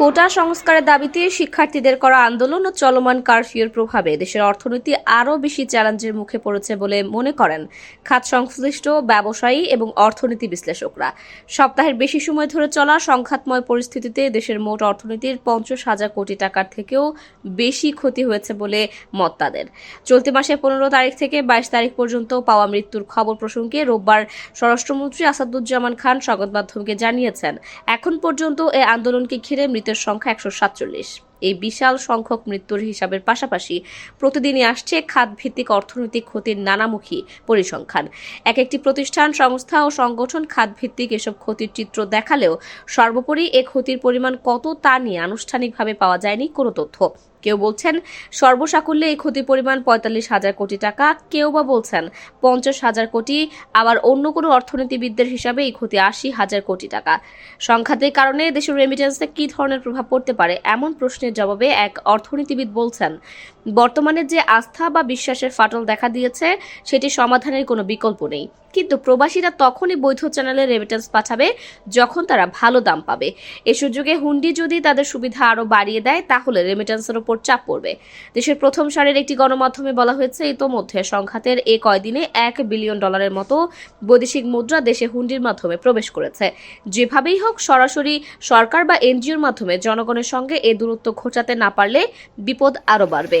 কোটা সংস্কারের দাবিতে শিক্ষার্থীদের করা আন্দোলন ও চলমান কারফিউর প্রভাবে দেশের অর্থনীতি আরও বেশি চ্যালেঞ্জের মুখে পড়েছে বলে মনে করেন খাত সংশ্লিষ্ট, ব্যবসায়ী এবং অর্থনীতি বিশ্লেষকরা। সপ্তাহের বেশি সময় ধরে চলা সংঘাতময় পরিস্থিতিতে দেশের মোট অর্থনীতির পঞ্চাশ হাজার কোটি টাকার থেকেও বেশি ক্ষতি হয়েছে বলে মত তাদের। চলতি মাসের পনেরো তারিখ থেকে বাইশ তারিখ পর্যন্ত পাওয়া মৃত্যুর খবর প্রসঙ্গে রোববার স্বরাষ্ট্রমন্ত্রী আসাদুজ্জামান খান সংবাদ মাধ্যমকে জানিয়েছেন, এখন পর্যন্ত এই আন্দোলনকে ঘিরে মৃতের সংখ্যা একশো সাতচল্লিশ। এই বিশাল সংখ্যক মৃত্যুর হিসাবের পাশাপাশি প্রতিদিনই আসছে খাতভিত্তিক অর্থনৈতিক ক্ষতির নানামুখী পরিসংখ্যান। এক একটি প্রতিষ্ঠান, সংস্থা ও সংগঠন খাতভিত্তিক এসব ক্ষতির চিত্র দেখালেও সর্বোপরি এ ক্ষতির পরিমাণ কত তা নিয়ে আনুষ্ঠানিকভাবে পাওয়া যায়নি কোনো তথ্য। কেউ বলছেন, সর্বসাকুল্যে এই ক্ষতির পরিমাণ পঁয়তাল্লিশ হাজার কোটি টাকা। কেউ বা বলছেন, পঞ্চাশ হাজার কোটি। আবার অন্য কোনো অর্থনীতিবিদদের হিসাবে এই ক্ষতি আশি হাজার কোটি টাকা। সংঘাতের কারণে দেশের রেমিটেন্সে কী ধরনের প্রভাব পড়তে পারে এমন প্রশ্নের জবাবে এক অর্থনীতিবিদ বলছেন, বর্তমানে যে আস্থা বা বিশ্বাসের ফাটল দেখা দিয়েছে, সেটি সমাধানের কোনো বিকল্প নেই। কিন্তু প্রবাসীরা তখনই বৈধ চ্যানেলে রেমিটেন্স পাঠাবে যখন তারা ভালো দাম পাবে। এ সুযোগে হুন্ডি যদি তাদের সুবিধা আরও বাড়িয়ে দেয়, তাহলে রেমিটেন্সের ওপর চাপ পড়বে। দেশের প্রথম সারের একটি গণমাধ্যমে বলা হয়েছে, ইতোমধ্যে সংঘাতের এ কয়দিনে এক বিলিয়ন ডলারের মতো বৈদেশিক মুদ্রা দেশে হুন্ডির মাধ্যমে প্রবেশ করেছে। যেভাবেই হোক, সরাসরি সরকার বা এনজিওর মাধ্যমে জনগণের সঙ্গে এ দূরত্ব ঘোচাতে না পারলে বিপদ আরও বাড়বে।